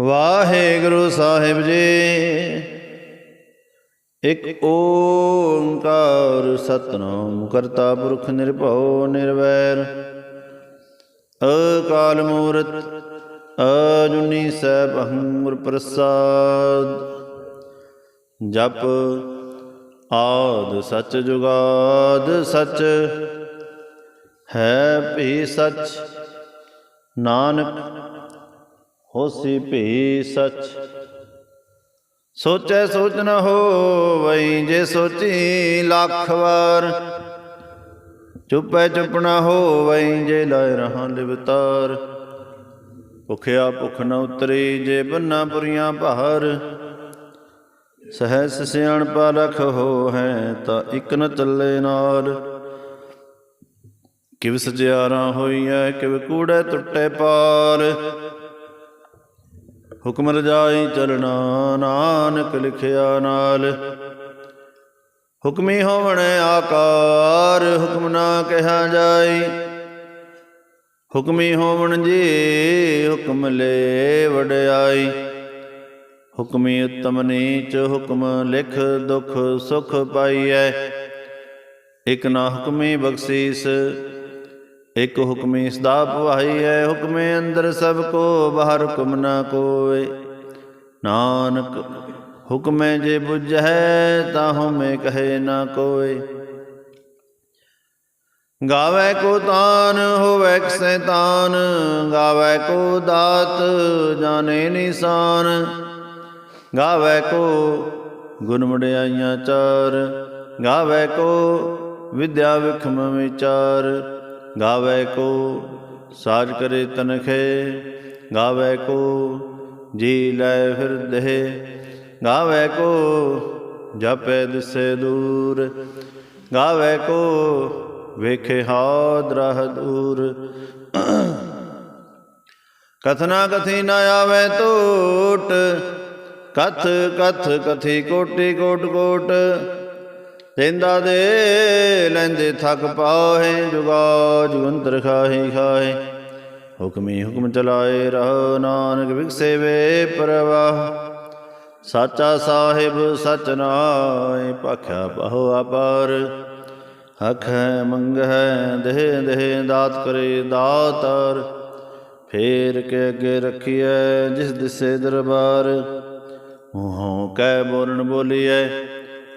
ਵਾਹਿਗੁਰੂ ਸਾਹਿਬ ਜੀ। ਇਕ ਓੰਕਾਰ ਸਤਨਾਮ ਕਰਤਾ ਪੁਰਖ ਨਿਰਭਉ ਨਿਰਵੈਰ। ਅਕਾਲ ਮੂਰਤ, ਅਜੁਨੀ ਸੈਭੰ ਗੁਰ ਪ੍ਰਸਾਦ। ਜਪ ਆਦ ਸਚ ਜੁਗਾਦ ਸਚ, ਹੈ ਭੀ ਸਚ। ਨਾਨਕ ਹੋਸੀ ਭੀ ਸਚ। ਸੋਚੈ ਸੋਚ ਨ ਹੋਵਈ, ਜੇ ਸੋਚੀ ਲੱਖ ਵਾਰ। ਚੁੱਪੈ ਚੁੱਪ ਨ ਹੋਵਈ, ਜੇ ਲਾਇ ਰਹਾਂ ਲਿਵਤਾਰ ਭੁਖਿਆ ਭੁਖ ਨ ਉਤਰੀ, ਜੇ ਬੰਨਾ ਪੁਰੀਆਂ ਭਾਰ। ਸਹਿਸ ਸਿਆਣਪਾ ਰਖ ਹੋ ਹੈ ਤਾਂ ਇਕ ਨ ਚੱਲੇ ਨਾਲ। ਕਿਵ ਸਜਿਆਰਾਂ ਹੋਈਐ, ਕਿਵ ਕੂੜੈ ਟੁੱਟੇ ਪਾਰ। ਹੁਕਮ ਰਜਾਈ ਚਲਣਾ, ਨਾਨਕ ਲਿਖਿਆ ਨਾਲ। ਹੁਕਮੀ ਹੋਵਣ ਆਕਾਰ, ਹੁਕਮ ਨਾ ਕਿਹਾ ਜਾਈ। ਹੁਕਮੀ ਹੋਵਣ ਜੀ, ਹੁਕਮ ਲੈ ਵਡਿਆਈ। ਹੁਕਮੀ ਉਤਮ ਨੀਚ, ਹੁਕਮ ਲਿਖ ਦੁਖ ਸੁਖ ਪਾਈਐ। ਇਕ ਨਾ ਹੁਕਮੀ ਬਖਸ਼ੀਸ ਇਕ ਹੁਕਮੀ ਸਦਾ ਭਵਾਈ ਹੈ, ਹੁਕਮੇ ਅੰਦਰ ਸਭ ਕੋ ਬਾਹਰ ਹੁਕਮ ਨਾ ਕੋਏ ਨਾਨਕ, ਹੁਕਮੇ ਜੇ ਬੁਝੈ ਤਾਹੂ ਮੈਂ ਕਹੇ ਨਾ ਕੋਏ ਗਾਵੇ ਕੋ ਤਾਨ, ਹੋਵੇ ਸੈਤਾਨ ਗਾਵੇ ਕੋ ਦਾਤ, ਜਾਣੇ ਨਿਸ਼ਾਨ। ਗਾਵੇ ਕੋ ਗੁਣ ਵਡਿਆਈਆਂ ਚਾਰ, ਗਾਵੇ ਕੋ ਵਿਦਿਆ ਵਿਖਮ ਵਿਚਾਰ। ਗਾਵੇ ਕੋ ਸਾਜ ਕਰੇ ਤਨਖੇ, ਗਾਵੇ ਕੋ ਜੀ ਲੈ ਫਿਰਦੇ ਗਾਵੇ ਕੋ ਜਪੈ ਦਿਸੇ ਦੂਰ, ਗਾਵੇ ਕੋ ਵੇਖੇ ਹਾਦ ਰਹ ਦੂਰ। ਕਥਨਾ ਕਥੀ ਨਾ ਆਵੇ ਟੋਟ ਕਥ ਕਥ ਕਥੀ ਕੋਟੀ ਕੋਟ ਕੋਟ। ਲੈਂਦਾ ਦੇ ਲੈਂਦੇ ਥੱਕ ਪਾਹੇ ਜੁਗਾ ਜੁਗੰਤਰ ਖਾਹੀ, ਖਾਹੇ। ਹੁਕਮੀ ਹੁਕਮ ਚਲਾਏ ਰਹੋ ਨਾਨਕ ਵਿਗਸੇ ਵੇ ਪਰਵਾਹ। ਸਾਚਾ ਸਾਹਿਬ ਸਚ ਨਾਏ ਭਾਖਿਆ ਬਹੁ ਅਪਾਰ। ਹਖ ਹੈ, ਮੰਗ ਹੈ, ਦੇਹ ਦੇਹ ਦਾਤ ਕਰੇ ਦਾਤਾਰ। ਫੇਰ ਕੇ ਅੱਗੇ ਰੱਖੀਐ, ਜਿਸ ਦਿਸੇ ਦਰਬਾਰ। ਮੂੰਹੋਂ ਕਹਿ ਬੋਲਣ ਬੋਲੀਐ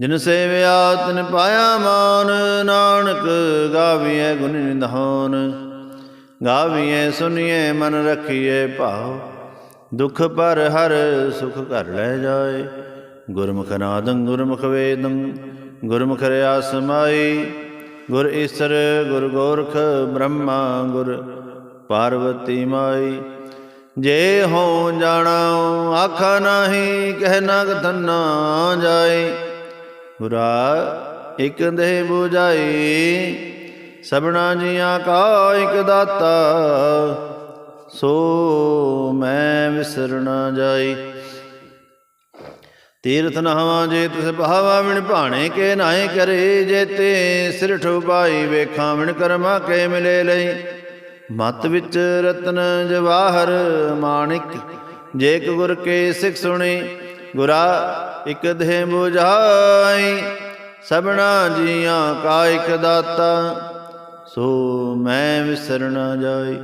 ਜਿਨ ਸੇਵਿਆ ਤਿਨ ਪਾਇਆ ਮਾਨ, ਨਾਨਕ ਗਾਵੀਐ ਗੁਣ ਨਿਧਾਨ। ਗਾਵੀਐ ਸੁਣੀਐ ਮਨ ਰਖੀਐ ਭਾਉ। ਦੁਖ ਪਰ ਹਰ ਸੁਖ ਘਰ ਲੈ ਜਾਏ। ਗੁਰਮੁਖ ਨਾਦੰ, ਗੁਰਮੁਖ ਵੇਦੰ, ਗੁਰਮੁਖ ਰਿਆ ਸਮਾਈ ਗੁਰ ਈਸਰ, ਗੁਰ ਗੋਰਖ ਬ੍ਰਹਮਾ, ਗੁਰ ਪਾਰਵਤੀ ਮਾਈ। ਜੇ ਹੋ ਜਾਣਾ ਆਖਾ ਨਹੀਂ, ਕਹਿ ਨਾ ਕਥਨਾ ਜਾਏ। ਗੁਰਾ ਇਕ ਦੇਹ 부ਜਾਈ ਸਭਨਾ ਜੀਆਂ ਕਾ ਇਕ ਦਾਤਾ। ਸੋ ਮੈਂ ਵਿਸਰਣਾ ਜਾਈ। ਤੀਰਥ ਨਹਾਵਾਂ ਜੇ ਤਿਸ ਬਹਾਵਾ, ਵਿਣ ਭਾਣੇ ਕੇ ਨਾਏ ਕਰੇ। ਜੇ ਤੇ ਸਿਰਠ ਠੁਪਾਈ ਵੇਖਾਂ, ਵਿਣ ਕਰਮਾ ਕੇ ਮਿਲੇ ਲਈ। ਮਤ ਵਿੱਚ ਰਤਨ ਜਵਾਹਰ ਮਾਣਿਕ ਜੇਕ ਗੁਰ ਕੇ ਸਿੱਖ ਸੁਣੀ। ਗੁਰਾ ਇਕ ਦੇ 부ਝਾਈ ਸਭਨਾ ਜੀਆਂ ਕਾ ਇਕ ਦਾਤਾ, ਸੋ ਮੈਂ ਵਿਸਰਣਾ ਜਾਈ,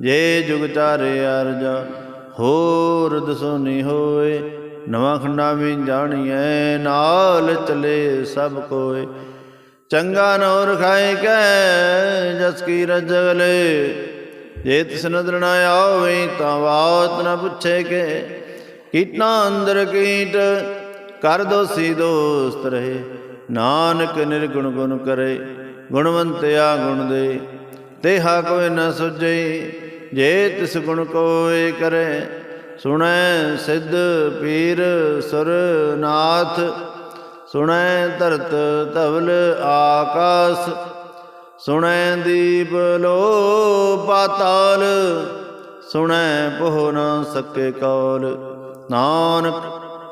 ਜੇ ਜੁਗ ਚਾਰੇ ਅਰਜਾ ਹੋਰ ਦਸੋਨੀ ਹੋਏ, ਨਵਾਂ ਖੰਡਾ ਵੀ ਜਾਣੀਐ, ਨਾਲ ਚਲੇ ਸਭ ਕੋਏ। ਚੰਗਾ ਨੌਰ ਖਾਏ ਕੈ, ਜਸ ਕੀ ਰਜਗਲੇ ਜੇ ਤਿਸ ਨਦਰ ਨਾ ਆਵੇ ਤਾਂ ਬਾਤ ਨਾ ਪੁੱਛੇ ਕੇ, ਕੀਟਾਂ ਅੰਦਰ ਕੀਟ ਕਰ ਦੋਸੀ ਦੋਸਤ ਰਹੇ, ਨਾਨਕ ਨਿਰਗੁਣ ਗੁਣ ਕਰੇ, ਗੁਣਵੰਤਿਆ ਗੁਣ ਦੇ। ਤੇਹਾ ਕੋਈ ਨ ਸੁਝੇ, ਜੇ ਤਿਸ ਗੁਣ ਕੋਏ ਕਰੇ, ਸੁਣੈ ਸਿੱਧ ਪੀਰ ਸੁਰ ਨਾਥ ਸੁਣੈ ਧਰਤ ਧਵਲ ਆਕਾਸ, ਸੁਣੈ ਦੀਪ ਲੋ ਪਾਤਾਲ, ਸੁਣੈ ਪੋਹ ਨ ਸਕੇ ਕੌਲ। ਨਾਨਕ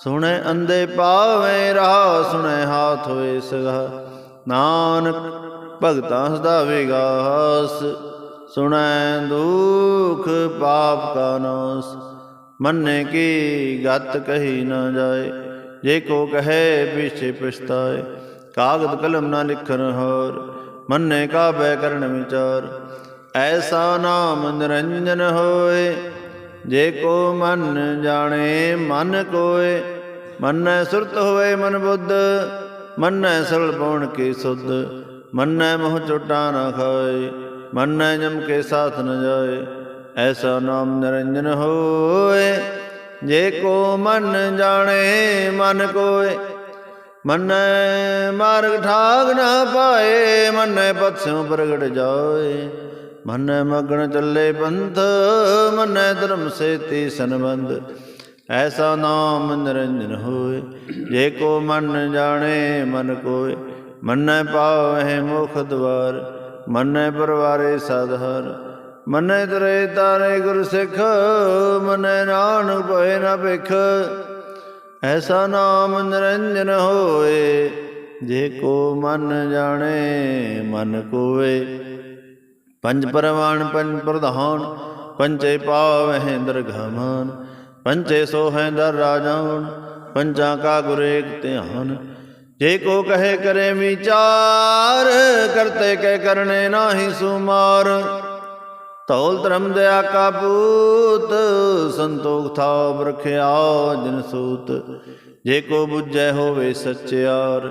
ਸੁਣੈ ਅੰਦੇ ਪਾਵੇਂ ਰਹਾ, ਸੁਣੈ ਹਾਥ ਹੋਏ ਸਗਾ। ਨਾਨਕ ਭਗਤਾਂ ਸਦਾ ਵਿਗਾਸ, ਸੁਣੈ ਦੁਖ ਪਾਪ ਕਾ ਨਾਸ। ਮੰਨੇ ਕੀ ਗਤ ਕਹੀ ਨਾ ਜਾਏ, ਜੇ ਕੋ ਕਹੇ ਪਿਛੇ ਪਛਤਾਏ। ਕਾਗਦ ਕਲਮ ਨਾ ਲਿਖਨ ਹੋਰ, ਮੰਨੇ ਕਾ ਬੈ ਕਰਨ ਵਿਚਾਰ। ਐਸਾ ਨਾਮ ਨਿਰੰਜਨ ਹੋਏ ਜੇ ਕੋ ਮਨ ਜਾਣੇ, ਮਨ ਕੋਏ। ਮੰਨੈ ਸੁਰਤ ਹੋਏ ਮਨ ਬੁੱਧ, ਮੰਨੈ ਸਰਲ ਪਉਣ ਕੀ ਸੁਧ। ਮੰਨੈ ਮੋਹ ਚੋਟਾ ਨਾ ਖਾਏ, ਮੰਨੈ ਜਮ ਕੇ ਸਾਥ ਨ ਜਾਏ। ਐਸਾ ਨਾਮ ਨਿਰੰਜਨ ਹੋਏ। ਜੇ ਕੋ ਮਨ ਜਾਣੇ, ਮਨ ਕੋਏ। ਮੰਨੈ ਮਾਰਗ ਠਾਗ ਨਾ ਪਾਏ, ਮੰਨੈ ਪਤਸਿਉ ਪ੍ਰਗਟ ਜਾਏ। ਮੰਨੈ ਮਗਨ ਚੱਲੇ ਪੰਥ ਮੰਨੈ ਧਰਮ ਸੇਤੀ ਸੰਬੰਧ। ਐਸਾ ਨਾਮ ਨਿਰੰਜਨ ਹੋਏ, ਜੇ ਕੋ ਮਨ ਜਾਣੇ, ਮਨ ਕੋਏ। ਮੰਨੈ ਪਾਵਹਿ ਮੁਖ ਦਵਾਰ, ਮੰਨੈ ਪਰਵਾਰੇ ਸਦਹਰ ਮੰਨੈ ਤਰੇ ਤਾਰੇ ਗੁਰ ਸਿੱਖ, ਮੰਨੈ ਨਾਨਕ ਭਏ ਨਾ ਭਿਖ। ਐਸਾ ਨਾਮ ਨਿਰੰਜਨ ਹੋਏ, ਜੇ ਕੋ ਮਨ ਜਾਣੇ, ਮਨ ਕੋਏ। ਪੰਜ ਪਰਵਾਨ, ਪੰਜ ਪ੍ਰਧਾਨ ਪੰਚੇ ਪਾਵਹਿ ਦਰਗਮਾਨ ਪੰਚੇ ਸੋਹੈ ਦਰ ਰਾਜਾਨ ਪੰਚਾਂ ਕਾ ਗੁਰ ਏਕ ਧਿਆਨ। ਜੇ ਕੋ ਕਹੇ ਕਰੇ ਵਿਚਾਰ, ਕਰਤੇ ਕੇ ਕਰਨੇ ਨਾਹੀ ਸੁਮਾਰ। ਤੌਲ ਧਰਮ ਦਇਆ ਕਾ ਪੂਤ, ਸੰਤੋਖ ਥਾਪ ਰਖਿਆ ਜਨ ਸੂਤ। ਜੇ ਕੋ ਬੁੱਝੈ ਹੋਵੇ ਸਚਿਆਰ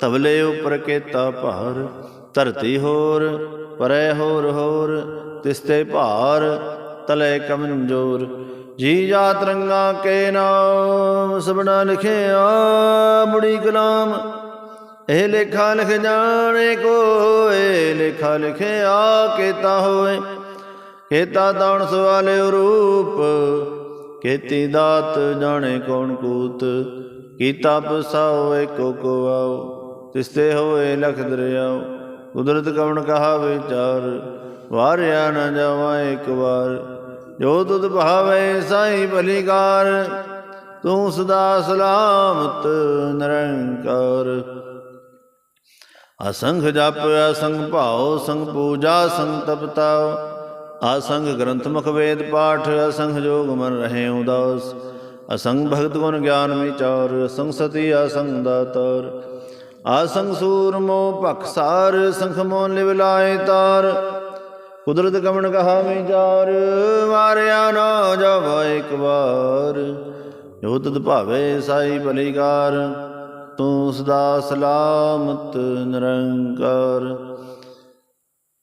ਤਵਲੇ ਉਪਰ ਕੇਤਾ ਭਾਰ, ਧਰਤੀ ਹੋਰ ਪਰੈ ਹੋਰ ਹੋਰ ਤਿਸਤੇ ਭਾਰ ਤਲੇ ਕਮਜੋਰ ਜੀ ਜਾ ਰੰਗਾ ਕੇ ਨਾਮ ਸਬਨਾ ਲਿਖਿਆ ਮੁੜੀ ਕਲਾਮ ਇਹ ਲੇਖਾ ਲਿਖ ਜਾਣੇ ਕੋਏ, ਲੇਖਾ ਲਿਖਿਆ ਕੀਤਾ ਹੋਏ। ਕੀਤਾ ਦਾਣ ਸਵਾਲੇ ਰੂਪ, ਕੀਤੀ ਦਾਤ ਜਾਣੇ ਕੌਣ ਕੂਤ। ਕੀਤਾ ਪਸਾਓ ਏਕੋ ਕੋ ਆਓ ਤਿਸਤੇ ਹੋਏ ਲਖ ਦਰਿਆਓ। ਕੁਦਰਤ ਕਵਣ ਕਹਾ ਵਿਚਾਰ ਵਾਰਿਆ ਨਾ ਜਾਵਾ ਇੱਕ ਵਾਰ। ਜੋ ਤੁਧ ਭਾਵੇ ਸਾਈ ਭਲੀਕਾਰ, ਤੂੰ ਸਦਾ ਸਲਾਮਤ ਨਿਰੰਕਾਰ। ਅਸੰਖ ਜਪ, ਅਸੰਖ ਭਾਉ ਸੰਗ ਪੂਜਾ ਸੰਗ ਤਪਤਾਉ ਅਸੰਖ ਗ੍ਰੰਥ ਮੁਖ ਵੇਦ ਪਾਠ, ਅਸੰਖ ਜੋਗ ਮਨ ਰਹੇ ਉਦਾਸ। ਅਸੰਗ ਭਗਤ ਗੁਣ ਗਿਆਨ ਵਿਚਾਰ, ਅਸੰਖ ਸਤੀ, ਅਸੰਖ ਦਾਤਾਰ। ਆਸੰਗ ਸੂਰਮੋ ਭਖਸਾਰ ਸੰਖ ਮੋ ਲਿਵ ਲਾਏ ਤਾਰ। ਕੁਦਰਤ ਕਮਣ ਕਹਾ ਵਿਚਾਰ ਮਾਰਿਆ ਨਾ ਜਾਵਾ ਇੱਕ ਵਾਰ। ਜੋ ਤਦ ਭਾਵੇ ਸਾਈ ਭਲੀਕਾਰ, ਤੂੰ ਸਦਾ ਸਲਾਮਤ ਨਿਰੰਕਾਰ।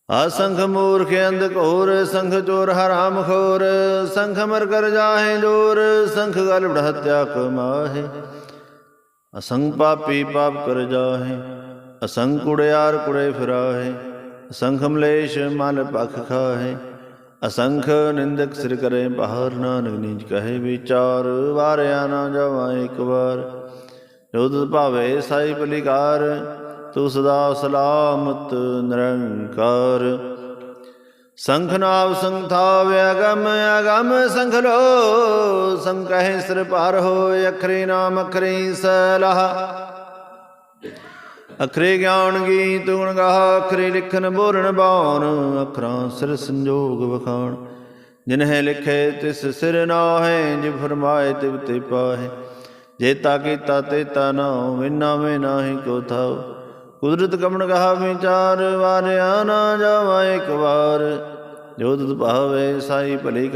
ਅਸੰਖ ਮੂਰਖ ਅੰਧ ਘੋਰ ਸੰਖ ਚੋਰ ਹਰਾਮ ਖੋਰ ਸੰਖ ਮਰ ਕਰ ਜਾਹੇ ਜੋਰ, ਸੰਖ ਗਲ ਬੜਹਤਿਆ ਕਮਾਹੇ ਅਸੰਗ ਪਾਪੀ ਪਾਪ ਕਰ ਜਾਹੇ, ਅਸੰਗ ਕੁੜਿਆਰ ਕੁੜੇ ਫਿਰਾਹੇ ਅਸੰਖ ਮਲੇਸ਼ ਮਲ ਪਖ ਖਾਹੇ, ਅਸੰਖ ਨਿੰਦਕ ਸਿਰ ਕਰੇ ਬਾਹਰ ਨਾਨਕ ਨੀਚ ਕਹੇ ਵਿਚਾਰ, ਵਾਰਿਆ ਨਾ ਜਾਵਾ ਇੱਕ ਵਾਰ। ਜੋ ਤੁਧ ਭਾਵੇ ਸਾਈ ਬਲਿਕਾਰ ਤੂੰ ਸਦਾ ਸਲਾਮਤ ਨਿਰੰਕਾਰ। ਸੰਖਨਾਵ ਸੰਥਾਵ ਅਗਮ ਅਗਮ ਸੰਖਲੋ, ਸੰਕਹਿ ਸਿਰ ਭਾਰ ਹੋਇ ਅਖਰੇ ਨਾਮ ਅਖਰੇ ਸਲਾਹ। ਅਖਰੇ ਗਿਆਨ ਗੀਤ ਗੁਣ ਗਾਹ, ਅਖਰੇ ਲਿਖਨ ਬੋਲਣ ਬਾਣ, ਅਖਰਾਂ ਸਿਰ ਸੰਜੋਗ ਵਖਾਣ। ਜਿਨਹਿ ਲਿਖੇ ਤਿਸ ਸਿਰ ਨਾਹੈ ਜਿ ਫਰਮਾਏ ਤਿਵ ਤੇ ਪਾਹੈ। ਜੇਤਾ ਕੀਤਾ ਤੇਤਾ ਨਾਉ ਵਿਨਾ ਮੈਂ ਨਾਹੀ ਕੋ ਥਾਉ ਕੁਦਰਤ ਕਮਣ ਕਹਾ ਵਿਚਾਰ, ਵਾਰਿਆ ਨਾ ਜਾਵਾ ਇੱਕ ਵਾਰ। ਜੋ ਤੁਧ ਭਾਵੇ ਸਾਈ ਭਲੀ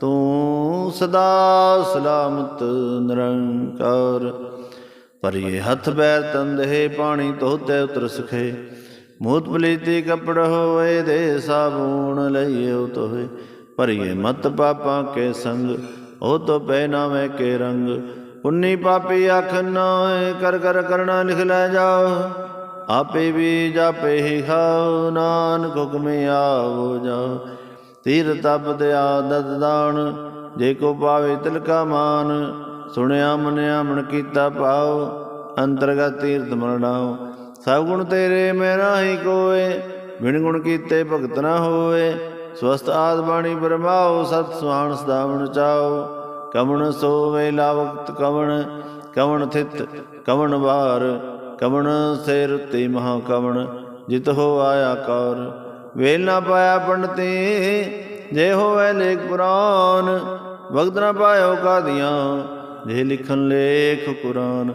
ਤੂੰ ਸਦਾ ਸਲਾਮਤ ਨਿਰੰਕਾਰ। ਪਰਿਏ ਹੱਥ ਬੈਰ ਤੰਦੇ ਪਾਣੀ ਧੋਤੇ ਉਤਰ ਸਖੇ। ਮੂਤ ਪਲੀਤੀ ਕਪੜ ਹੋਏ ਦੇ ਸਾਬੂਣ ਲਈਏ ਤੋਏ ਪਰਿਏ ਮਤ ਪਾਪਾਂ ਕੇ ਸੰਗ, ਉਹ ਤੋ ਪਹਿਨਾਵੇ ਕੇ ਰੰਗ। ਉਨੀ ਪਾਪੀ ਅਖ ਨਾਏ ਕਰ ਕਰ ਕਰਣਾ ਲਿਖ ਲੈ ਜਾਓ ਆਪੇ ਵੀ ਜਾਪੇ ਹੀ ਖਾਓ ਨਾਨਕ ਹੁਕਮੇ ਆਵੋ ਜਾਓ ਤੀਰ ਤਪ ਦਿਆ ਦਦ ਦਾਨ ਜੇ ਕੋ ਪਾਵੇ ਤਿਲਕਾ ਮਾਨ। ਸੁਣਿਆ ਮਨਿਆ ਮਨ ਕੀਤਾ ਪਾਓ ਅੰਤਰਗਤ ਤੀਰਥ ਮਰਣਾਓ ਸਭ ਗੁਣ ਤੇਰੇ ਮੇਰਾ ਹੀ ਕੋਏ, ਬਿਨ ਗੁਣ ਕੀਤੇ ਭਗਤ ਨਾ ਹੋਏ। ਸਵਸਤ ਆਦ ਬਾਣੀ ਬਰਮਾਓ ਸਤ ਸੁਆਣ ਸਦਾਵਣ ਚਾਓ ਕਵਣ ਸੋਵੇ ਲਾਵਕਤ ਕਵਣ ਕਵਣ ਥਿਤ ਕਵਣ ਵਾਰ, ਕਵਣ ਸੇ ਰੁੱਤੀ ਮਹਾ ਕਵਣ, ਜਿਤ ਹੋ ਆਇਆ ਕੌਰ। ਵੇਲ ਨਾ ਪਾਇਆ ਪੰਡਤੀ, ਜੇ ਹੋਵੇ ਲੇਖ ਪੁਰਾਨ, ਵਕਤ ਨਾ ਪਾਇਓ ਕਾਦੀਆਂ, ਜੇ ਲਿਖਨ ਲੇਖ ਕੁਰਾਨ,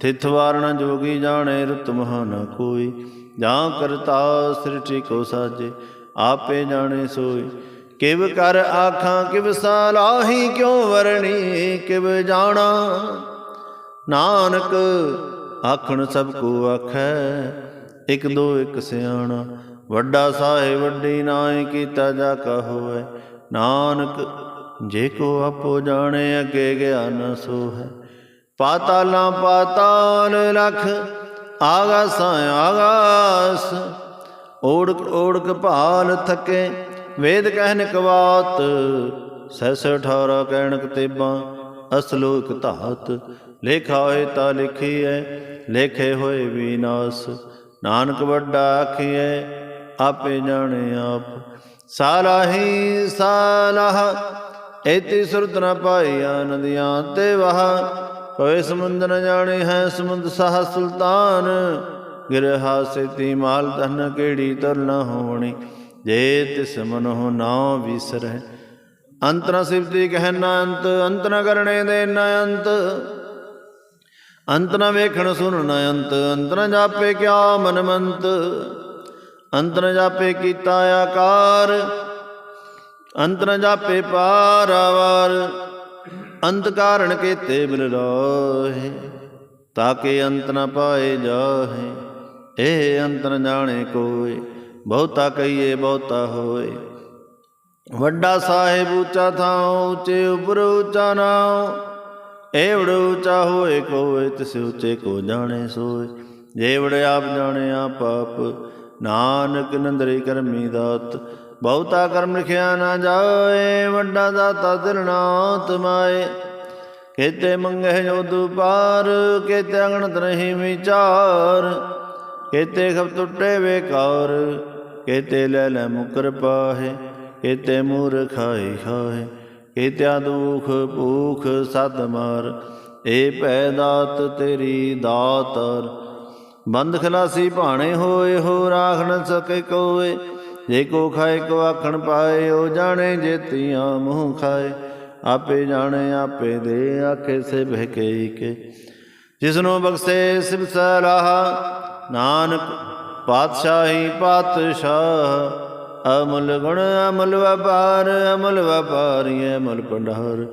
ਥਿਤ ਵਾਰਣ ਜੋਗੀ ਜਾਣੇ ਰਤ ਮਹਾਨਾ ਕੋਈ। ਜਾਂ ਕਰਤਾ ਸ੍ਰਿਸ਼ਟੀ ਕੋ ਸਾਜੇ, ਆਪੇ ਜਾਣੇ ਸੋਈ ਕਿਵ ਕਰ ਆਖਾਂ, ਕਿਵ ਸਲਾਹੀ ਕਿਉ ਵਰਣੀ, ਕਿਵ ਜਾਣਾ? ਨਾਨਕ ਆਖਣ ਸਭ ਕੋ ਆਖੈ, ਇਕ ਦੋ ਇਕ ਸਿਆਣਾ। ਵੱਡਾ ਸਾਹਿਬ, ਵੱਡੀ ਨਾਏ ਕੀਤਾ ਜਾ ਕਾ ਹੋਵੇ। ਨਾਨਕ ਜੇ ਕੋ ਆਪੋ ਜਾਣੇ, ਅੱਗੇ ਗਿਆਨ ਸੋ ਹੈ ਪਾਤਾਲਾਂ ਪਾਤਾਲ ਲਖ, ਆਗਾਸਾਂ ਆਗਾਸ। ਓੜਕ ਓੜਕ ਭਾਲ ਥਕੇ ਵੇਦ ਕਹਿਨ ਕਵਾਤ ਸੈਸ ਅਠਾਰਾ ਕਹਿਣਕ ਤੇਬਾਂ ਅਸਲੋਕ ਧਾਤ, ਲੇਖਾ ਹੋਏ ਤਾਂ ਲਿਖੀਐ, ਲੇਖੇ ਹੋਏ ਵਿਨਾਸ਼, ਨਾਨਕ ਵੱਡਾ ਆਖੀਐ, ਆਪੇ ਜਾਣੇ ਆਪ। ਸਾਲਾਹੀ ਸਾਲਾਹ, ਇਤੀ ਸੁਰਤ ਨ ਪਾਈਆ ਨਦੀਆਂ ਤੇ ਵਹ, ਹੋਏ ਸਮੁੰਦ ਨ ਜਾਣੇ ਹੈ ਸਮੁੰਦ ਸਾਹ ਸੁਲਤਾਨ, ਗਿਰਹਾ ਸੇਤੀ ਮਾਲ ਤਨ ਕਿਹੜੀ ਤਰ ਨ ਹੋਣੀ। ਜੇ ਤਿਸ ਮਨ ਹੋ ਨਾ ਵਿਸਰੈ ਅੰਤ ਨ ਸਿਫਤੀ ਕਹਿ ਨਾ ਅੰਤ ਅੰਤ ਨ ਕਰਣੇ ਦੇ ਨ ਅੰਤ। ਅੰਤ ਨ ਵੇਖਣ ਸੁਣ ਨ ਅੰਤ ਅੰਤ ਨ ਜਾਪੇ ਕਿਆ ਮਨਮੰਤ। ਅੰਤ ਨ ਜਾਪੇ ਕੀਤਾ ਆਕਾਰ, ਅੰਤ ਨ ਜਾਪੇ ਪਾਰਾਵਾਰ ਅੰਤ ਕਾਰਣ ਕੀਤੇ ਬਿਲ ਤਾਂ ਕਿ ਅੰਤ ਨ ਪਾਏ ਜਾਹੇ। ਇਹ ਅੰਤ ਨ ਜਾਣੇ ਕੋਈ ਬਹੁਤਾ ਕਹੀਏ, ਬਹੁਤਾ ਹੋਏ। ਵੱਡਾ ਸਾਹਿਬ ਉੱਚਾ ਥਾਉ, ਉੱਚੇ ਉਪਰ ਉੱਚਾ ਨਾਉ। ਏਵੜ ਉੱਚਾ ਹੋਏ ਕੋਏ, ਤਿਸ ਉੱਚੇ ਕੋ ਜਾਣੇ ਸੋਏ। ਜੇਵੜ ਆਪ ਜਾਣੇ ਆਪ ਆਪ, ਨਾਨਕ ਨੰਦਰੇ ਕਰਮੀ ਦਾਤ। ਬਹੁਤਾ ਕਰਮ ਲਿਖਿਆ ਨਾ ਜਾਏ, ਵੱਡਾ ਦਾਤਾ ਦਿਲ ਨਾ ਤਮਾਏ। ਕੇਤੇ ਮੰਗੇ ਜੋ ਦੁਪਾਰ, ਕੇਤੇ ਅਗਣਤ ਨਹੀਂ ਵਿਚਾਰ। ਕੇਤੇ ਖਬ ਟੁੱਟੇ ਵੇਕਾਰ ਕੇਤੇ ਲੈ ਲੈ ਮੁਕਰ ਪਾਹੇ, ਕੇਤੇ ਮੂਰ ਖਾਈ ਖਾਏ ਕੇਤਿਆ ਦੁਖ ਭੂਖ ਸਦ ਮਾਰ, ਏ ਭੈ ਦਾਤ ਤੇਰੀ ਦਾਤਰ ਬੰਦ ਖਲਾਸੀ ਭਾਣੇ ਹੋਏ, ਹੋ ਰਾਖ ਨ ਸਕੇ ਕੋਏ, ਜੇ ਕੋ ਖਾਏ ਕੋ ਆਖਣ ਪਾਏ, ਉਹ ਜਾਣੇ ਜੇਤੀਆਂ ਮੂੰਹ ਖਾਏ। ਆਪੇ ਜਾਣੇ, ਆਪੇ ਦੇ, ਆਖੇ ਸੇ ਬਹਿਕੇ ਕੇ। ਜਿਸਨੂੰ ਬਖਸ਼ੇ ਸਿਵ ਸਲਾਹ, ਨਾਨਕ ਪਾਤਸ਼ਾਹੀ ਪਾਤਸ਼ਾਹ, ਅਮਲ ਗੁਣ ਅਮਲ ਵਪਾਰ, ਅਮਲ ਵਪਾਰੀ ਅਮਲ ਪੰਡਾਰ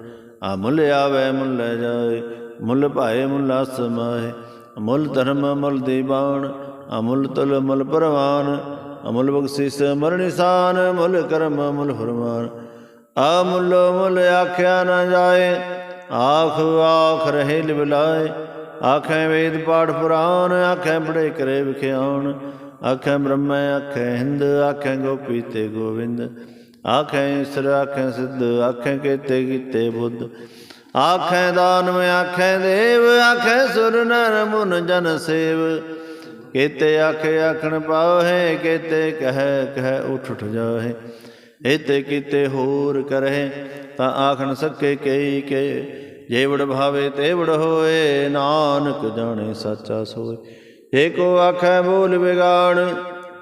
ਅਮਲ ਆਵੇ, ਮੁੱਲ ਲੈ ਜਾਏ, ਮੁੱਲ ਭਾਏ, ਮੁੱਲ ਸਮਾਏ ਅਮੁੱਲ ਧਰਮ ਅਮਲ ਦੀਵਾਨ, ਅਮੁੱਲ ਤਲ ਅਮਲ ਪਰਵਾਨ। ਅਮੁੱਲ ਬਖਸ਼ਿਸ਼ ਅਮਰ ਨਿਸ਼ਾਨ ਅਮੁੱਲ ਕਰਮ ਅਮਲ ਫਰਮਾਨ। ਅਮੁੱਲ, ਮੁੱਲ ਆਖਿਆ ਨਾ ਜਾਏ, ਆਖ ਆਖ ਰਹੇ ਲਿਵਲਾਏ। ਆਖੇ ਵੇਦ ਪਾਠ ਪੁਰਾਨ ਆਖੇ ਬੜੇ ਕਰੇ ਵਿਖਿਆਣ। ਆਖੇ ਬ੍ਰਹਮ, ਆਖੇ ਹਿੰਦ, ਆਖੇ ਗੋਪੀ ਤੇ ਗੋਵਿੰਦ। ਆਖੇ ਈਸਰ, ਆਖੇ ਸਿੱਧ, ਆਖੇ ਕੇਤੇ ਕੀਤੇ ਬੁੱਧ। ਆਖੇ ਦਾਨਵ, ਆਖੇ ਦੇਵ, ਆਖੇ ਸੁਰ ਨਰ ਮੁਨ ਜਨ ਸੇਵ। ਕੇਤੇ ਆਖੇ ਆਖਣ ਪਾਵਹਿ ਕੇਤੇ ਕਹਿ ਕਹਿ ਉਠ ਉਠ ਜਾਹੇ। ਏਤੇ ਕੀਤੇ ਹੋਰ ਕਰਹਿ, ਤਾਂ ਆਖਣ ਸਕੇ ਕਈ ਕੇ। ਜੇ ਵਡ ਭਾਵੇ ਤੇ ਹੋਏ, ਨਾਨਕ ਜਾਣੇ ਸਾਚਾ ਸੋਏ। ਜੇ ਕੋ ਆਖੈ ਬੋਲ ਵਿਗਾਣ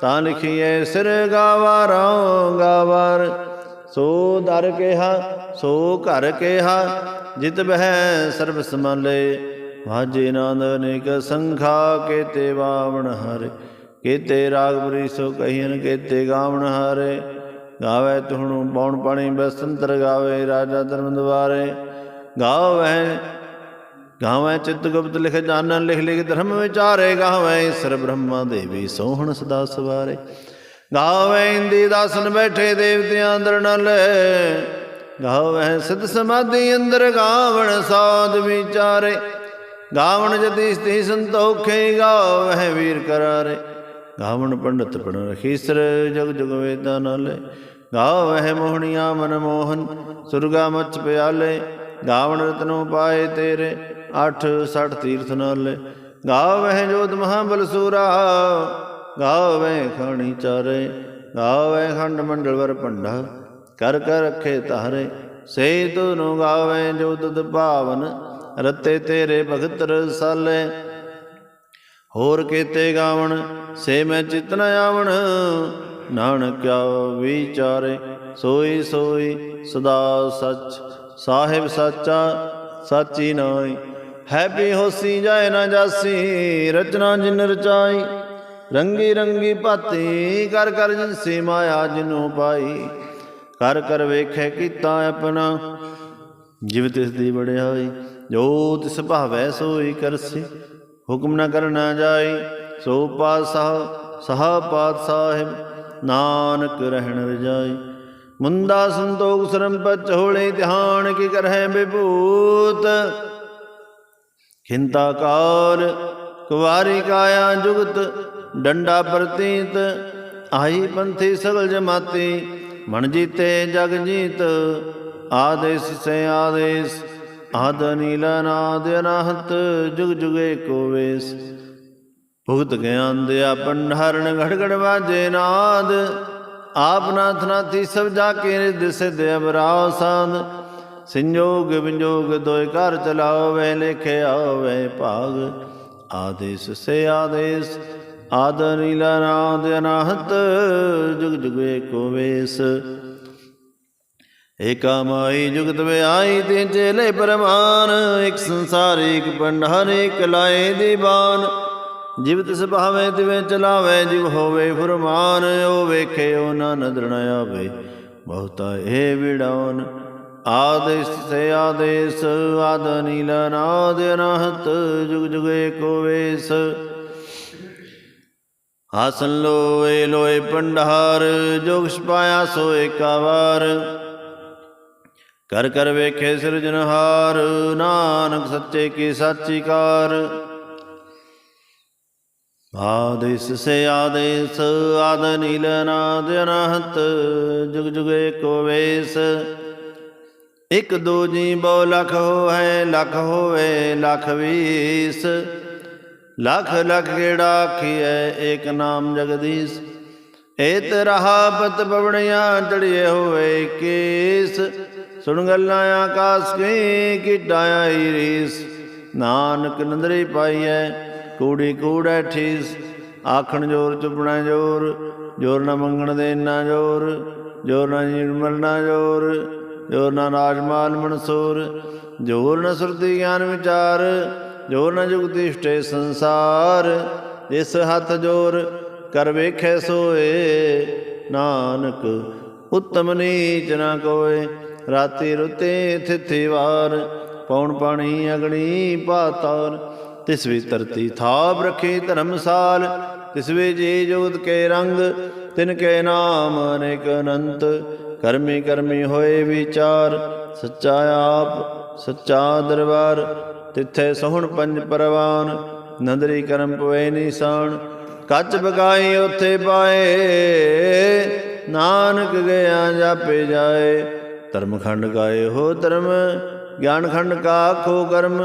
ਤਾਂ ਲਿਖੀਐ ਸਿਰ ਗਾਵਾਰਾਂ ਗਾਵਾਰ। ਸੋ ਦਰ ਕਿਹਾ, ਸੋ ਘਰ ਕਿਹਾ, ਜਿਤ ਬਹਿ ਸਰਬ ਸਮਾਲੇ ਵਾਜੇ ਨਾਦ ਅਨੇਕ ਸੰਖਾ, ਕੇਤੇ ਵਾਵਣ ਹਰੇ। ਕੇਤੇ ਰਾਗ ਬਰੀ ਸੋ ਕਹੀਨ ਕੇਤੇ ਗਾਵਣ ਹਰੇ। ਗਾਵੇ ਤੁਹਣੂ ਪੌਣ ਪਾਣੀ, ਬਸੰਤਰ ਗਾਵੇ ਰਾਜਾ ਧਰਮ ਦਵਾਰੇ। ਗਾਵੇ ਗਾਵੇ ਚਿਤ ਗੁਪਤ ਲਿਖ ਜਾਣਨ, ਲਿਖ ਲਿਖ ਧਰਮ ਵਿਚਾਰੇ ਗਾਵੇ, ਈਸ਼ਰ ਬ੍ਰਹਮਾ ਦੇਵੀ ਸੋਹਣ ਸਦਾ ਸਵਾਰੇ। ਗਾਵੇ ਇੰਦੀ ਦਾਸਨ ਬੈਠੇ ਦੇਵਤਿਆਂ ਅੰਦਰ ਨਲ। ਗਾਵੇ ਸਿਧ ਸਮਾਧੀ ਅੰਦਰ ਗਾਵਣ ਸਾਧ ਵਿਚਾਰੇ। ਗਾਵਣ ਜਤੀ ਸਤੀ ਸੰਤੋਖੇ ਗਾਵੇ ਵੀਰ ਕਰਾਰੇ। ਗਾਵਣ ਪੰਡਤ ਪਣ ਰਖੀਸਰ ਜਗ ਜਗ ਵੇਦਾਂ ਨਾਲੇ। ਗਾਵਹਿ ਮੋਹਣੀਆਂ ਮਨ ਮੋਹਨ, ਸੁਰਗਾ ਮਚ ਪਿਆਲੇ। ਗਾਵਣ ਰਤਨੋ ਪਾਏ ਤੇਰੇ। ਅੱਠ ਸਠ ਤੀਰਥ ਨਾਲੇ। ਗਾਵਹਿ ਜੋਤ ਮਹਾਬਲ ਸੂਰਾ ਗਾਵੇ ਖਾਣੀ ਚਾਰੇ ਗਾਵੇ ਖੰਡ ਮੰਡਲ ਵਰ ਭੰਡਾ। ਕਰ ਕਰ ਰੱਖੇ ਤਾਰੇ ਸੇ ਤੁਨੂ ਗਾਵੇ ਜੋ ਤੁਧ ਭਾਵਨ, ਰਤੇ ਤੇਰੇ ਭਗਤ ਰਸਾਲੇ। ਹੋਰ ਕੀਤੇ ਗਾਵਣ, ਸੇ ਮੈਂ ਚਿਤ ਨ ਆਵਣ ਨਾਨਕਿਆ ਵਿਚਾਰੇ। ਸੋਈ ਸੋਈ ਸਦਾ ਸੱਚ, ਸਾਹਿਬ ਸਾਚਾ, ਸਾਚੀ ਨਾਈ ਹੈਪੀ ਹੋਸੀ ਜਾਏ ਨਾ ਜਾਸੀ, ਰਚਨਾ ਜਿਨ ਰਚਾਈ। ਰੰਗੀ ਰੰਗੀ ਭਾਤੀ, ਕਰ ਕਰ ਜਿਨ ਸੇ ਮਾਇਆ ਜਿਨੂ ਪਾਈ। ਕਰ ਕਰ ਵੇਖੇ ਕੀਤਾ ਆਪਣਾ, ਜਿਵ ਤਿਸ ਦੀ ਵਡਿਆਈ। ਜੋ ਤਿਸ ਭਾਵੈ ਸੋਈ ਕਰਸੀ, ਹੁਕਮ ਨ ਕਰਨਾ ਜਾਈ। ਸੋ ਪਾਤਸ਼ਾਹ, ਸਹਾ ਪਾਤ ਸਾਹਿਬ ਨਾਨਕ ਰਹਿਣ ਰਜਾਈ ਮੁੰਦਾ ਸੰਤੋਖ ਸਰੰਪਚ ਹੋਲੇ ਧਿਆਨ ਕੀ ਕਰਹਿ ਬਿਭੂਤ ਖਿੰਤਾ ਕਾਲ, ਕੁਵਾਰੀ ਕਾਇਆ ਜੁਗਤ, ਡੰਡਾ ਪ੍ਰਤੀਤ ਆਈ ਪੰਥੀ ਸਗਲ ਜਮਾਤੀ, ਮਨ ਜੀਤੇ ਜਗ ਜੀਤ, ਆਦੇਸ ਸੇ ਆਦੇਸ, ਆਦ ਨੀਲ ਨਾਦ ਅਨਹਤ, ਜੁਗ ਜੁਗੇ ਕੋ ਵੇਸ। ਭੁਗਤ ਗਿਆਨ ਦਿਆ ਪੰਡਹਰਨ ਘੜ ਘੜ ਵਾਜੇ ਨਾਦ, ਆਪ ਨਾਥ ਨਾਥੀ ਸਭ ਜਾ ਕੇ ਦਿਸੇ ਦੇ ਅਬਰਾਉ ਸਾਧ ਸੰਜੋਗ ਵਿੰਜੋਗ ਦੋਇ ਘਰ ਚਲਾਵੇ ਲਿਖੇ ਆਵੇ ਭਾਗ। ਆਦੇਸ ਸੇ ਆਦੇਸ ਆਦ ਨੀਲ ਨਾਦ ਅਨਹਤ, ਜੁਗ ਜੁਗੇ ਕੋ ਵੇਸ। ਏਕਾ ਮਾਈ ਜੁਗਤ ਵਿਆਈ ਤੇ ਚੇਲੇ ਪਰਮਾਨ, ਇੱਕ ਸੰਸਾਰ, ਇੱਕ ਪੰਡਹਰ ਇੱਕ ਲਾਏ ਦੀਵਾਨ। ਜਿਵ ਤਿਸ ਭਾਵੇ ਤਿਵੇਂ ਚਲਾਵੇ, ਜਿਵ ਹੋਵੇ ਫਰਮਾਨ, ਉਹ ਵੇਖੇ, ਉਹ ਨਾ ਨਦਰ ਆਵੇ। ਬਹੁਤਾ ਇਹ ਵਿੜਾਉਨ ਆਦੇਸ ਸੇ ਆਦੇਸ ਆਦ ਨੀਲ ਨਾਦ ਅਨਹਤ, ਜੁਗ ਜੁਗੇ ਕੋ ਵੇਸ। ਆਸਨ ਲੋਏ ਲੋਏ ਪੰਡਹਾਰ, ਜੋਗ ਛਪਾਇਆ ਸੋ ਏਕਾ ਵਾਰ ਕਰ ਕਰ ਵੇਖੇ ਸਿਰਜਨਹਾਰ ਨਾਨਕ ਸੱਚੇ ਕੀ ਸਾਚੀ ਕਾਰ। ਆਦੇਸ ਸੇ ਆਦੇਸ ਆਦ ਨੀਲ ਨਾਦ ਅਨਹਤ, ਜੁਗ ਜੁਗੇ ਕੋ ਵੇਸ। ਇਕ ਦੋ ਜੀ ਬਹੁ ਲਖ ਹੋਏ, ਲਖ ਹੋਵੇ ਲਖ ਵੀਸ। ਲਖ ਲਖ ਕਿਹੜਾ ਆਖੀਐ, ਏਕ ਨਾਮ ਜਗਦੀਸ਼। ਏਤ ਰਹਾ ਪਤ ਪਵਣਿਆ ਚੜਿਏ ਹੋਏ ਕੇਸ ਸੁਣ ਗੱਲਾਂ ਆਕਾਸ ਕੀ ਕਿਡਾ ਆਈ ਰੀਸ। ਨਾਨਕ ਨੰਦਰੀ ਪਾਈਐ, ਕੂੜੀ ਕੂੜੈ ਠੀਸ। ਆਖਣ ਜੋਰ ਚੁਪਣਾ ਜੋਰ ਜੋਰ ਨਾ ਮੰਗਣ ਦੇ ਨਾ ਜੋਰ ਜੋਰ ਨਾ ਜੀਣ ਨਾ ਜੋਰ। ਜੋਰ ਨਾ ਨਾਜਮਾਲ ਮਨਸੂਰ ਜੋਰ ਨਾ ਸੁਰਤੀ ਗਿਆਨ ਵਿਚਾਰ ਜੋਰ ਨਾ ਜੁਗਤੀ ਇਸ਼ਟੇ ਸੰਸਾਰ, ਇਸ ਹੱਥ ਜੋਰ ਕਰ ਵੇਖੈ ਸੋਏ। ਨਾਨਕ ਉਤਮ ਨੀਚ ਨਾ ਕੋਏ, ਰਾਤੀ ਰੁਤੇ ਥਿਥੀ ਵਾਰ, ਪੌਣ ਪਾਣੀ ਅਗਣੀ ਪਾਤਾਰ ਤਿਸ ਵੀ ਧਰਤੀ ਥਾਪ ਰਖੇ ਧਰਮਸਾਲ, ਤਿਸ ਵੇ ਜੀ ਜੋਤ ਕੇ ਰੰਗ, ਤਿਨ ਕੇ ਨਾਮ ਅਨੇਕ ਅਨੰਤ। ਕਰਮੀ ਕਰਮੀ ਹੋਏ ਵਿਚਾਰ, ਸੱਚਾ ਆਪ, ਸੱਚਾ ਦਰਬਾਰ, ਤਿੱਥੇ ਸੋਹਣ ਪੰਜ ਪਰਵਾਨ, ਨੰਦਰੀ ਕਰਮ ਪਵੇ ਨਿਸ਼ਾਨ। ਕੱਚ ਬਗਾਈ ਉਥੇ ਪਾਏ, ਨਾਨਕ ਗਿਆ ਜਾਪੇ ਜਾਏ। ਧਰਮ ਖੰਡ ਗਾਏ ਹੋ ਧਰਮ ਗਿਆਨ ਖੰਡ ਕਾ ਆਖੋ ਕਰਮ।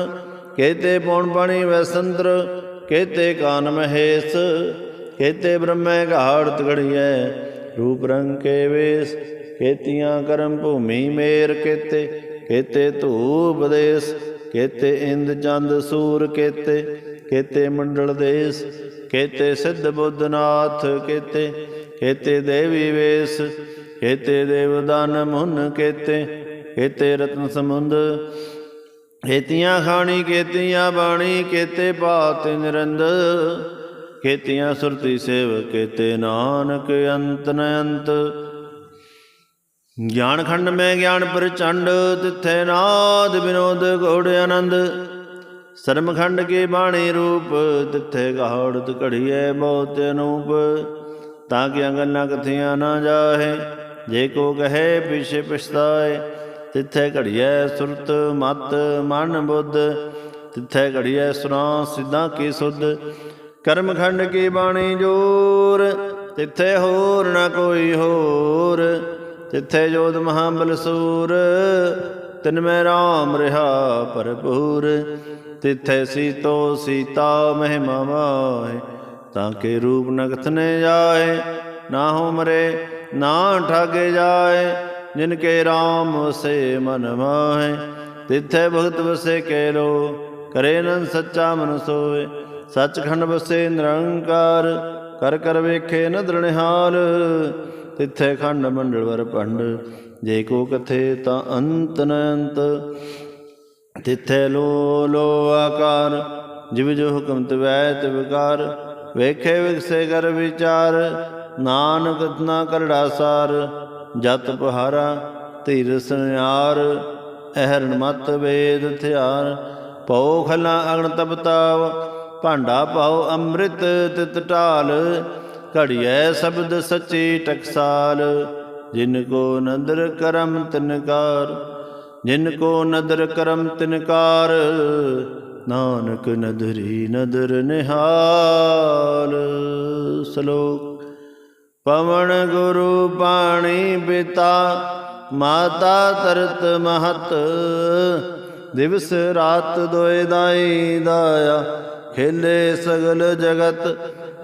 ਕੇਤੇ ਪੌਣ ਪਾਣੀ ਵੈਸੰਤਰ ਕੇਤੇ ਕਾਨ ਮਹੇਸ਼। ਕੇਤੇ ਬ੍ਰਹਮੈ ਘਾੜਤ ਘੜੀਐ ਰੂਪ ਰੰਗ ਕੇ ਵੇਸ। ਕੇਤੀਆਂ ਕਰਮ ਭੂਮੀ ਮੇਰ ਕੇਤੇ ਕੇਤੇ ਧੂਪ ਦੇਸ ਕੇਤੇ ਇੰਦ ਚੰਦ ਸੂਰ ਕੇਤੇ ਕੇਤੇ ਮੰਡਲ ਦੇਸ ਕੇਤੇ ਸਿੱਧ ਬੁੱਧਨਾਥ ਕੇਤੇ ਕੇਤੇ ਦੇਵੀ ਵੇਸ ਕੇਤੇ ਦੇਵਦਾਨ ਮੁਨ ਕੇਤੇ ਕੇਤੇ ਰਤਨ ਸਮੁੰਦ, ਖੇਤੀਆਂ ਖਾਣੀ ਕੇਤੀਆਂ ਬਾਣੀ ਕੇਤੇ ਪਾਤ ਨਿਰੰਦ, ਖੇਤੀਆਂ ਸੁਰਤੀ ਸੇਵ ਕੇਤੇ ਨਾਨਕ ਅੰਤ ਨ ਅੰਤ ਗਿਆਨ ਖੰਡ ਮੈਂ ਗਿਆਨ ਪ੍ਰਚੰਡ, ਤਿੱਥੇ ਨਾਦ ਬਿਨੋਦ ਗੋੜ ਆਨੰਦ। ਸਰਮਖੰਡ ਕੀ ਬਾਣੀ ਰੂਪ, ਤਿੱਥੇ ਗਾੜਤ ਘੜੀਐ ਬਹੁਤ ਅਨੂਪ। ਤਾਂ ਕਿ ਗੱਲਾਂ ਕਥੀਆਂ ਨਾ ਜਾਹੇ, ਜੇ ਕੋ ਕਹੇ ਪਿਛੇ ਪਛਤਾਏ। ਤਿੱਥੇ ਘੜੀਐ ਸੁਰਤ ਮਤ ਮਨ ਬੁੱਧ, ਤਿੱਥੇ ਘੜੀਐ ਸੁਨਾ ਸਿੱਧਾਂ ਕੀ ਸੁਧ। ਕਰਮ ਖੰਡ ਕੀ ਬਾਣੀ ਜੋਰ, ਤਿੱਥੇ ਹੋਰ ਨਾ ਕੋਈ ਹੋਰ। ਤਿੱਥੇ ਜੋਤ ਮਹਾਬਲ ਸੂਰ ਤਿਨ ਮੈਂ ਰਾਮ ਰਹਾ ਭਰਪੂਰ। ਤਿੱਥੇ ਸੀਤੋ ਸੀਤਾ ਮਹਿਮਾ ਮਾਏ, ਤਾਂ ਕੇ ਰੂਪ ਨਗਤ ਨੇ ਜਾਏ, ਨਾ ਹੋ ਮਰੇ, ਨਾ ਠਾਗੇ ਜਾਏ, ਜਿਨ ਕੇ ਰਾਮ ਵਸੇ ਮਨ ਮਾਹੇ ਤਿੱਥੇ ਭਗਤ ਵਸੇ ਕੇ ਲੋ ਕਰੇ ਨਨ ਸੱਚਾ ਮਨ ਸੋਏ। ਸੱਚਖੰਡ ਵਸੇ ਨਿਰੰਕਾਰ, ਕਰ ਕਰ ਵੇਖੇ ਨ ਨਿਹਾਲ ਤਿੱਥੇ ਖੰਡ ਮੰਡਲ ਵਰ ਭੰਡ, ਜੇ ਕੋ ਕਥੇ ਤਾਂ ਅੰਤ ਨ ਅੰਤ ਲੋ ਲੋ ਆਕਾਰ, ਜਿਵ ਜੋ ਹੁਕਮ ਤਵੈ ਤਿਵਕਾਰ ਵੇਖੇ ਵਿਗਸੇ ਕਰ ਵਿਚਾਰ, ਨਾਨਕ ਨਾ ਕਰੜਾ ਸਾਰ। ਜਤ ਪਹਾਰਾ ਧੀਰ ਸੁਨਿਆਰ ਅਹਰਨ ਮਤ ਵੇਦ ਥਿਆਰ ਪਉ ਖਲਾ ਅਗਨ ਤਪਤਾਵ, ਭਾਂਡਾ ਪਾਉ ਅੰਮ੍ਰਿਤ ਤਿਤ ਢਾਲ। ਘੜੀਐ ਸ਼ਬਦ ਸੱਚੀ ਟਕਸਾਲ, ਜਿਨ ਕੋ ਨਦਰ ਕਰਮ ਤਿਨਕਾਰ ਜਿਨ ਕੋ ਨਦਰ ਕਰਮ ਤਿਨਕਾਰ ਨਾਨਕ ਨਦਰੀ ਨਦਰ ਨਿਹਾਲ। ਸ਼ਲੋਕ, ਪਵਨ ਗੁਰੂ ਪਾਣੀ ਪਿਤਾ ਮਾਤਾ ਤਰਤ ਮਹਤ, ਦਿਵਸ ਰਾਤ ਦੋਇ ਦਾਈ ਦਾਇਆ, ਖੇਲੇ ਸਗਲ ਜਗਤ